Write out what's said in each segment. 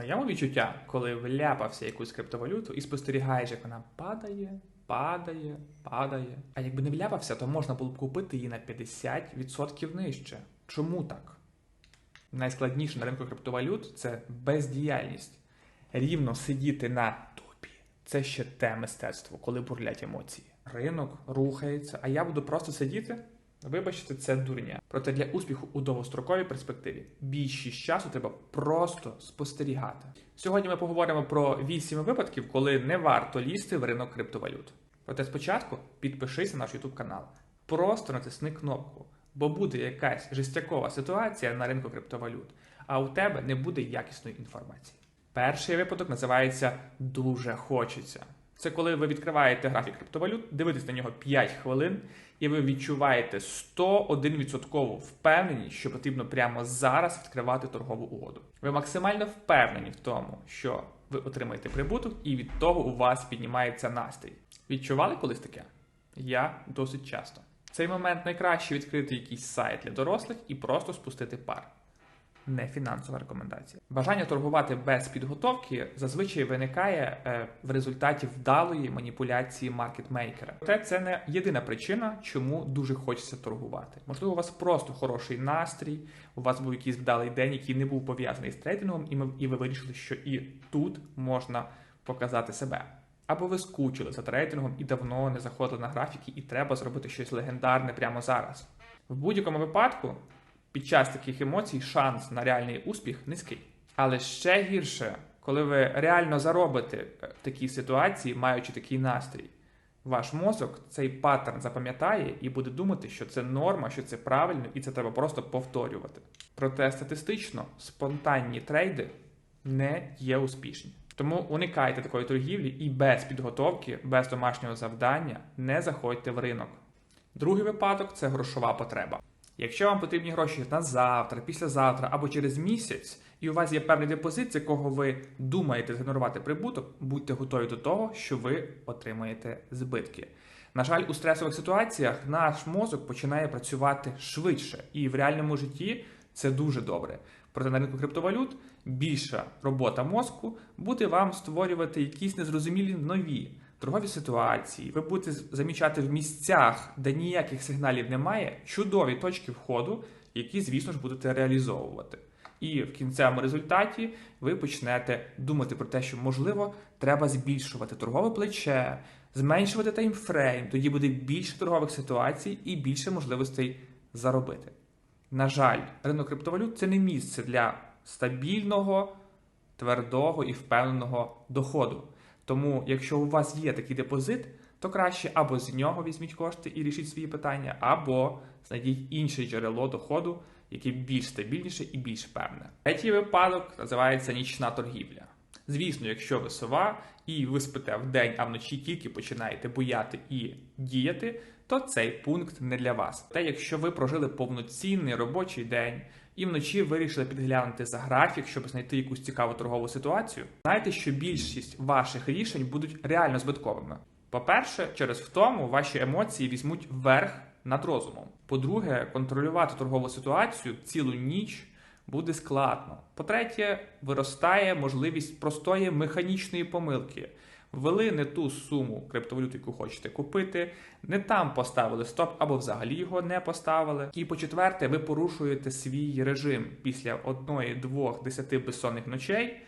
Знайоме відчуття, коли вляпався якусь криптовалюту і спостерігаєш, як вона падає, падає, падає. А якби не вляпався, то можна було б купити її на 50% нижче. Чому так? Найскладніше на ринку криптовалют це бездіяльність. Рівно сидіти на тупі. Це ще те мистецтво, коли бурлять емоції. Ринок рухається, а я буду просто сидіти. Вибачте, це дурня. Проте для успіху у довгостроковій перспективі більшість часу треба просто спостерігати. Сьогодні ми поговоримо про 8 випадків, коли не варто лізти в ринок криптовалют. Проте спочатку підпишись на наш YouTube канал. Просто натисни кнопку, бо буде якась жестякова ситуація на ринку криптовалют, а у тебе не буде якісної інформації. Перший випадок називається дуже хочеться. Це коли ви відкриваєте графік криптовалют, дивитесь на нього 5 хвилин, і ви відчуваєте 101% впевненість, що потрібно прямо зараз відкривати торгову угоду. Ви максимально впевнені в тому, що ви отримаєте прибуток, і від того у вас піднімається настрій. Відчували колись таке? Я досить часто. В цей момент найкраще відкрити якийсь сайт для дорослих і просто спустити пар не фінансова рекомендація. Бажання торгувати без підготовки зазвичай виникає е, в результаті вдалої маніпуляції маркетмейкера. Проте це не єдина причина, чому дуже хочеться торгувати. Можливо, у вас просто хороший настрій, у вас був якийсь вдалий день, який не був пов'язаний з трейдингом, і ви вирішили, що і тут можна показати себе. Або ви скучили за трейдингом і давно не заходили на графіки, і треба зробити щось легендарне прямо зараз. В будь-якому випадку під час таких емоцій шанс на реальний успіх низький. Але ще гірше, коли ви реально заробите е, в такій ситуації, маючи такий настрій. Ваш мозок цей паттерн запам'ятає і буде думати, що це норма, що це правильно, і це треба просто повторювати. Проте статистично спонтанні трейди не є успішні. Тому уникайте такої торгівлі і без підготовки, без домашнього завдання не заходьте в ринок. Другий випадок це грошова потреба. Якщо вам потрібні гроші на завтра, післязавтра або через місяць, і у вас є певний депозит, з якого ви думаєте згенерувати прибуток, будьте готові до того, що ви отримаєте збитки. На жаль, у стресових ситуаціях наш мозок починає працювати швидше, і в реальному житті це дуже добре. Проте на ринку криптовалют більша робота мозку буде вам створювати якісь незрозумілі нові торгові ситуації, ви будете замічати в місцях, де ніяких сигналів немає, чудові точки входу, які, звісно ж, будете реалізовувати. І в кінцевому результаті ви почнете думати про те, що можливо треба збільшувати торгове плече, зменшувати таймфрейм, тоді буде більше торгових ситуацій і більше можливостей заробити. На жаль, ринок криптовалют це не місце для стабільного, твердого і впевненого доходу. Тому, якщо у вас є такий депозит, то краще або з нього візьміть кошти і рішіть свої питання, або знайдіть інше джерело доходу, яке більш стабільніше і більш певне. Третій випадок називається нічна торгівля. Звісно, якщо ви сова і ви спите в день, а вночі тільки починаєте бояти і діяти, то цей пункт не для вас. Та якщо ви прожили повноцінний робочий день і вночі вирішили підглянути за графік, щоб знайти якусь цікаву торгову ситуацію, знайте, що більшість ваших рішень будуть реально збитковими. По-перше, через втому ваші емоції візьмуть верх над розумом. По-друге, контролювати торгову ситуацію цілу ніч буде складно. По-третє, виростає можливість простої механічної помилки. Ввели не ту суму криптовалют, яку хочете купити, не там поставили стоп або взагалі його не поставили. І по четверте, ви порушуєте свій режим після одної, двох, десяти безсонних ночей.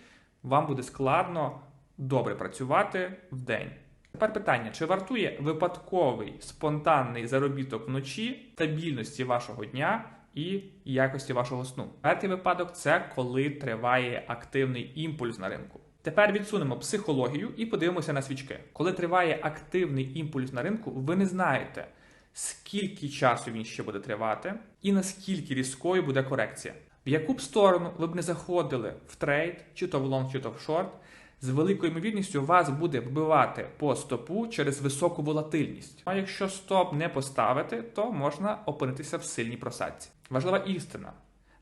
Вам буде складно добре працювати в день. Тепер питання: чи вартує випадковий спонтанний заробіток вночі стабільності вашого дня і якості вашого сну? П'ятий випадок це коли триває активний імпульс на ринку. Тепер відсунемо психологію і подивимося на свічки. Коли триває активний імпульс на ринку, ви не знаєте, скільки часу він ще буде тривати, і наскільки різкою буде корекція. В яку б сторону ви б не заходили в трейд, чи то в лонг, чи то в шорт, з великою ймовірністю вас буде вбивати по стопу через високу волатильність. А якщо стоп не поставити, то можна опинитися в сильній просадці. Важлива істина.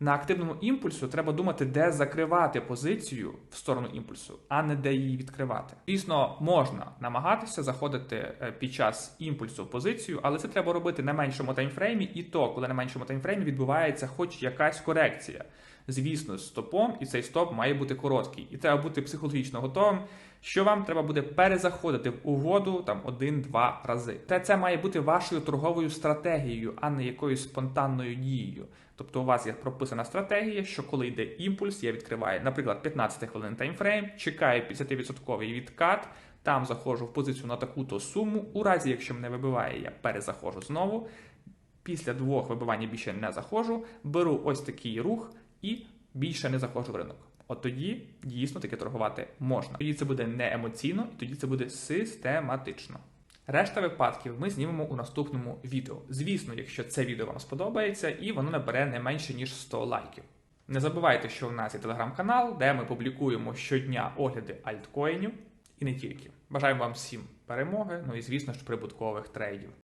На активному імпульсу треба думати, де закривати позицію в сторону імпульсу, а не де її відкривати. Звісно, можна намагатися заходити е, під час імпульсу в позицію, але це треба робити на меншому таймфреймі, і то, коли на меншому таймфреймі відбувається хоч якась корекція. Звісно, з стопом, і цей стоп має бути короткий. І треба бути психологічно готовим, що вам треба буде перезаходити в угоду там один-два рази. Та це має бути вашою торговою стратегією, а не якоюсь спонтанною дією. Тобто у вас є прописана стратегія, що коли йде імпульс, я відкриваю, наприклад, 15 хвилин таймфрейм, чекаю 50% відкат, там заходжу в позицію на таку-то суму. У разі, якщо мене вибиває, я перезаходжу знову. Після двох вибивань більше не заходжу, беру ось такий рух і більше не заходжу в ринок. От тоді дійсно таки торгувати можна. Тоді це буде не емоційно, і тоді це буде систематично. Решта випадків ми знімемо у наступному відео. Звісно, якщо це відео вам сподобається і воно набере не менше ніж 100 лайків. Не забувайте, що у нас є телеграм-канал, де ми публікуємо щодня огляди альткоїнів і не тільки. Бажаємо вам всім перемоги, ну і звісно ж прибуткових трейдів.